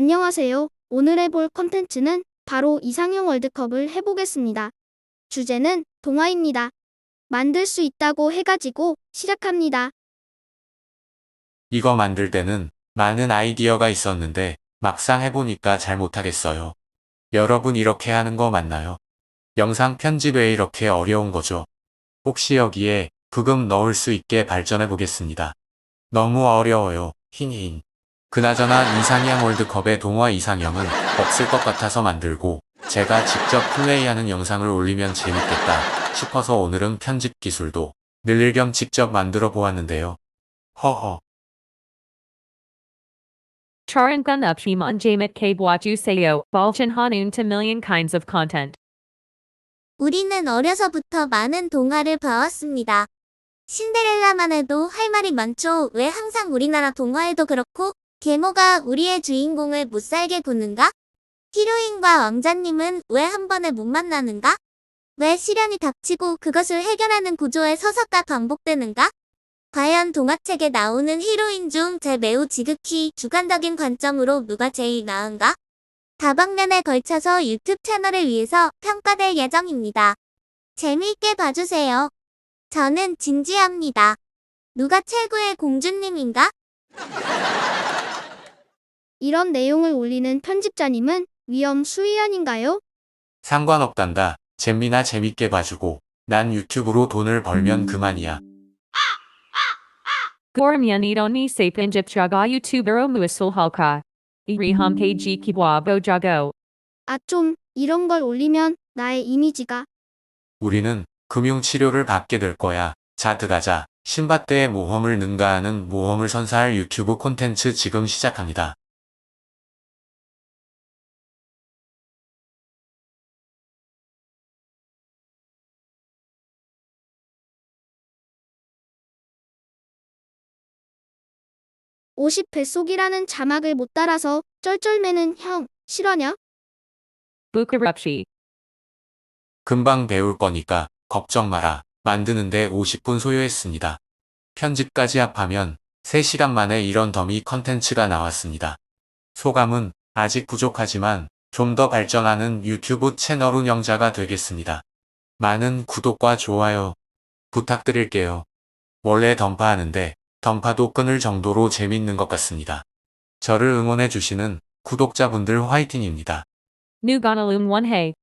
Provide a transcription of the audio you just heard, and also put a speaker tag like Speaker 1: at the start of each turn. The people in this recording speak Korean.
Speaker 1: 안녕하세요. 오늘 해볼 컨텐츠는 바로 이상형 월드컵을 해보겠습니다. 주제는 동화입니다. 만들 수 있다고 해가지고 시작합니다.
Speaker 2: 이거 만들 때는 많은 아이디어가 있었는데 막상 해보니까 잘 못하겠어요. 여러분 이렇게 하는 거 맞나요? 영상 편집 왜 이렇게 어려운 거죠? 혹시 여기에 부금 넣을 수 있게 발전해 보겠습니다. 너무 어려워요. 힝힝. 그나저나 이상형 월드컵의 동화 이상형은 없을 것 같아서 만들고 제가 직접 플레이하는 영상을 올리면 재밌겠다 싶어서 오늘은 편집 기술도 늘릴 겸 직접 만들어 보았는데요. 허허.
Speaker 3: Charangun upshimon balchan hanun to million kinds of content.
Speaker 4: 우리는 어려서부터 많은 동화를 봐왔습니다. 신데렐라만 해도 할 말이 많죠. 왜 항상 우리나라 동화에도 그렇고 계모가 우리의 주인공을 못 살게 구는가? 히로인과 왕자님은 왜 한 번에 못 만나는가? 왜 시련이 닥치고 그것을 해결하는 구조의 서사가 반복되는가? 과연 동화책에 나오는 히로인 중 제 매우 지극히 주관적인 관점으로 누가 제일 나은가? 다방면에 걸쳐서 유튜브 채널을 위해서 평가될 예정입니다. 재미있게 봐주세요. 저는 진지합니다. 누가 최고의 공주님인가?
Speaker 1: 이런 내용을 올리는 편집자님은 위험 수위 아닌가요?
Speaker 2: 상관없단다. 재미나 재밌게 봐주고 난 유튜브로 돈을 벌면 그만이야.
Speaker 3: Goramyan idoni se pinjip jaga youtubero muisul halka. Iri homepage kibwabo jago.
Speaker 1: 아좀 이런 걸 올리면 나의 이미지가
Speaker 2: 우리는 금융치료를 받게 될 거야. 자 들어가자. 신밧드의 모험을 능가하는 모험을 선사할 유튜브 콘텐츠 지금 시작합니다.
Speaker 1: 오십 뱃속이라는 자막을 못 따라서 쩔쩔매는 형 실화냐?
Speaker 3: Bukarupshi.
Speaker 2: 금방 배울 거니까 걱정 마라. 만드는데 50분 소요했습니다. 편집까지 합하면 3시간 만에 이런 더미 컨텐츠가 나왔습니다. 소감은 아직 부족하지만 좀 더 발전하는 유튜브 채널 운영자가 되겠습니다. 많은 구독과 좋아요 부탁드릴게요. 원래 던파하는데 던파도 끊을 정도로 재밌는 것 같습니다. 저를 응원해 주시는 구독자분들 화이팅입니다.
Speaker 3: Nuganalum 1 hey.